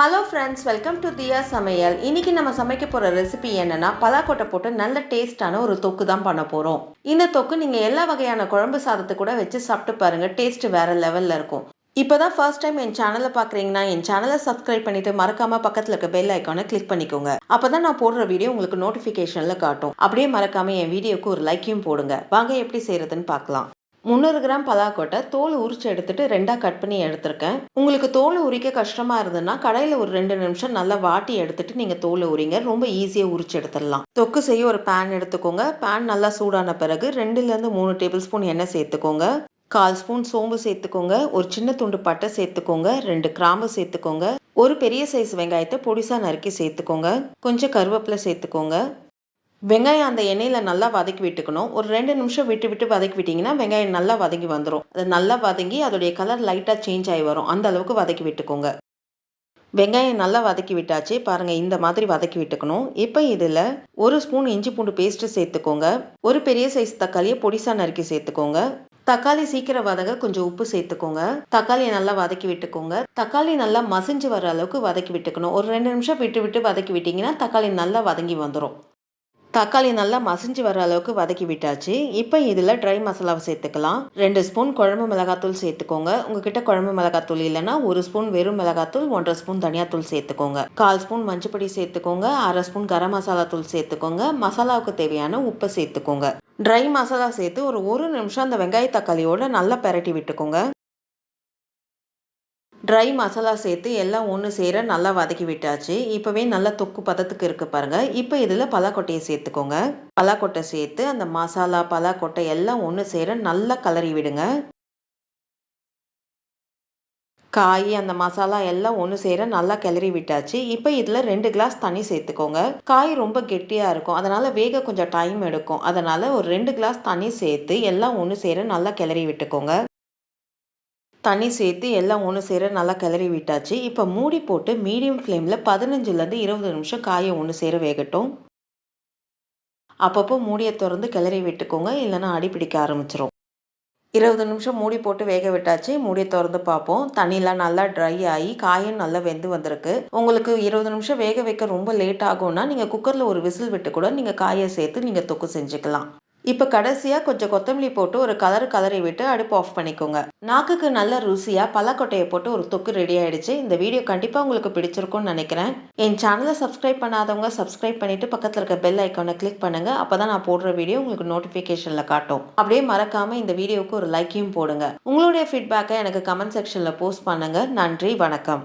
Hello friends welcome to Diya சமையல் இன்னைக்கு நம்ம சமைக்க போகிற ரெசிபி என்னென்னா பலாக்கொட்டை போட்டு நல்ல டேஸ்ட்டான ஒரு தொக்கு தான் பண்ண போகிறோம் இந்த தொக்கு நீங்கள் எல்லா வகையான குழம்பு சாதத்தை கூட வச்சு சாப்பிட்டு பாருங்கள் டேஸ்ட் வேறு லெவலில் இருக்கும். இப்போ தான் ஃபர்ஸ்ட் டைம் என் சேனலை பார்க்குறீங்கன்னா என் சேனலை சப்ஸ்கிரைப் பண்ணிட்டு மறக்காமல் பக்கத்தில் இருக்க பெல் ஐக்கானை கிளிக் பண்ணிக்கோங்க. அப்போ தான் நான் போடுற வீடியோ உங்களுக்கு நோட்டிஃபிகேஷனில் காட்டும். அப்படியே மறக்காமல் என் வீடியோக்கு ஒரு லைக்கையும் போடுங்க. வாங்க எப்படி செய்கிறதுன்னு பார்க்கலாம். முந்நூறு கிராம் பலாக்கொட்டை தோல் உரிச்சு எடுத்துட்டு ரெண்டாக கட் பண்ணி எடுத்திருக்கேன். உங்களுக்கு தோல் உரிக்க கஷ்டமாக இருந்ததுன்னா கடையில் ஒரு ரெண்டு நிமிஷம் நல்லா வாட்டி எடுத்துட்டு நீங்கள் தோலை உரிங்க. ரொம்ப ஈஸியாக உரிச்சு எடுத்துடலாம். தொக்கு செய்ய ஒரு பேன் எடுத்துக்கோங்க. பேன் நல்லா சூடான பிறகு ரெண்டுலேருந்து மூணு டேபிள் ஸ்பூன் எண்ணெய் சேர்த்துக்கோங்க. கால் ஸ்பூன் சோம்பு சேர்த்துக்கோங்க. ஒரு சின்ன துண்டு பட்டை சேர்த்துக்கோங்க. ரெண்டு கிராம்பு சேர்த்துக்கோங்க. ஒரு பெரிய சைஸ் வெங்காயத்தை பொடிசா நறுக்கி சேர்த்துக்கோங்க. கொஞ்சம் கருவேப்பிலை சேர்த்துக்கோங்க. வெங்காயம் அந்த எண்ணெயில் நல்லா வதக்கி விட்டுக்கணும். ஒரு ரெண்டு நிமிஷம் விட்டு விட்டு வதக்கி விட்டிங்கன்னா வெங்காயம் நல்லா வதங்கி வந்துடும் அது நல்லா வதங்கி அதோடைய கலர் லைட்டாக சேஞ்ச் ஆகி வரும். அந்த அளவுக்கு வதக்கி விட்டுக்கோங்க. வெங்காயம் நல்லா வதக்கி விட்டாச்சு. பாருங்கள் இந்த மாதிரி வதக்கி விட்டுக்கணும். இப்போ இதில் ஒரு ஸ்பூன் இஞ்சி பூண்டு பேஸ்ட்டு சேர்த்துக்கோங்க. ஒரு பெரிய சைஸ் தக்காளியை பொடிசா நறுக்கி சேர்த்துக்கோங்க. தக்காளி சீக்கிரம் வதங்க கொஞ்சம் உப்பு சேர்த்துக்கோங்க. தக்காளியை நல்லா வதக்கி விட்டுக்கோங்க. தக்காளி நல்லா மசிஞ்சு வர அளவுக்கு வதக்கி விட்டுக்கணும். ஒரு ரெண்டு நிமிஷம் விட்டு விட்டு வதக்கி விட்டிங்கன்னா தக்காளி நல்லா வதங்கி வந்துடும் தக்காளி நல்லா மசிஞ்சு வர அளவுக்கு வதக்கி விட்டாச்சு. இப்போ இதில் ட்ரை மசாலாவை சேர்த்துக்கலாம். ரெண்டு ஸ்பூன் குழம்பு மிளகாத்தூள் சேர்த்துக்கோங்க. உங்ககிட்ட குழம்பு மிளகாத்தூள் இல்லைன்னா ஒரு ஸ்பூன் வெறும் மிளகாத்தூள் ஒன்றரை ஸ்பூன் தனியாத்தூள் சேர்த்துக்கோங்க. கால் ஸ்பூன் மஞ்சப்பொடி சேர்த்துக்கோங்க. அரை ஸ்பூன் கரம் மசாலா தூள் சேர்த்துக்கோங்க. மசாலாவுக்கு தேவையான உப்பை சேர்த்துக்கோங்க. ட்ரை மசாலா சேர்த்து ஒரு ஒரு நிமிஷம் அந்த வெங்காய தக்காளியோட நல்லா பெரட்டி விட்டுக்கோங்க. ட்ரை மசாலா சேர்த்து எல்லாம் ஒன்று சேர நல்லா வதக்கி விட்டாச்சு. இப்போவே நல்லா தொக்கு பதத்துக்கு இருக்கு பாருங்கள் இப்போ இதில் பலாக்கொட்டையை சேர்த்துக்கோங்க. பலாக்கொட்டை சேர்த்து அந்த மசாலா பலாக்கொட்டை எல்லாம் ஒன்று சேர நல்லா கலரி விடுங்க. காய் அந்த மசாலா எல்லாம் ஒன்று சேர நல்லா கிளறி விட்டாச்சு. இப்போ இதில் ரெண்டு கிளாஸ் தண்ணி சேர்த்துக்கோங்க. காய் ரொம்ப கெட்டியாக இருக்கும். அதனால் வேக கொஞ்சம் டைம் எடுக்கும். அதனால் ஒரு ரெண்டு கிளாஸ் தண்ணி சேர்த்து எல்லாம் ஒன்று சேர நல்லா கிளறி விட்டுக்கோங்க. தண்ணி சேர்த்து எல்லாம் ஒன்று சேர நல்லா கிளறி விட்டாச்சு. இப்போ மூடி போட்டு மீடியம் ஃப்ளேமில் பதினஞ்சுலேருந்து இருபது நிமிஷம் காயை ஒன்று சேர வேகட்டும். அப்பப்போ மூடியை திறந்து கிளறி விட்டுக்கோங்க. இல்லைன்னா அடி பிடிக்க ஆரம்பிச்சிரும். இருபது நிமிஷம் மூடி போட்டு வேக விட்டாச்சு. மூடியை திறந்து பார்ப்போம். தண்ணியெலாம் நல்லா ட்ரை ஆகி காயும் நல்லா வெந்து வந்திருக்கு. உங்களுக்கு இருபது நிமிஷம் வேக வைக்க ரொம்ப லேட் ஆகும்னா நீங்கள் குக்கரில் ஒரு விசில் விட்டு கூட நீங்கள் காயை சேர்த்து நீங்கள் தொக்கு செஞ்சுக்கலாம். இப்போ கடைசியாக கொஞ்சம் கொத்தமல்லி போட்டு ஒரு கலர் கலரி விட்டு அடுப்பு ஆஃப் பண்ணிக்கோங்க. நாக்குக்கு நல்ல ருசியாக பலக்கொட்டையை போட்டு ஒரு தொக்கு ரெடி ஆயிடுச்சு. இந்த வீடியோ கண்டிப்பாக உங்களுக்கு பிடிச்சிருக்கும்னு நினைக்கிறேன். என் சேனலை சப்ஸ்கிரைப் பண்ணாதவங்க சப்ஸ்கிரைப் பண்ணிவிட்டு பக்கத்தில் இருக்க பெல் ஐக்கானை கிளிக் பண்ணுங்கள் அப்போ தான் நான் போடுற வீடியோ உங்களுக்கு நோட்டிஃபிகேஷனில் காட்டும். அப்படியே மறக்காமல் இந்த வீடியோவுக்கு ஒரு லைக்கையும் போடுங்க. உங்களுடைய ஃபீட்பேக்கை எனக்கு கமெண்ட் செக்ஷனில் போஸ்ட் பண்ணுங்கள் நன்றி வணக்கம்.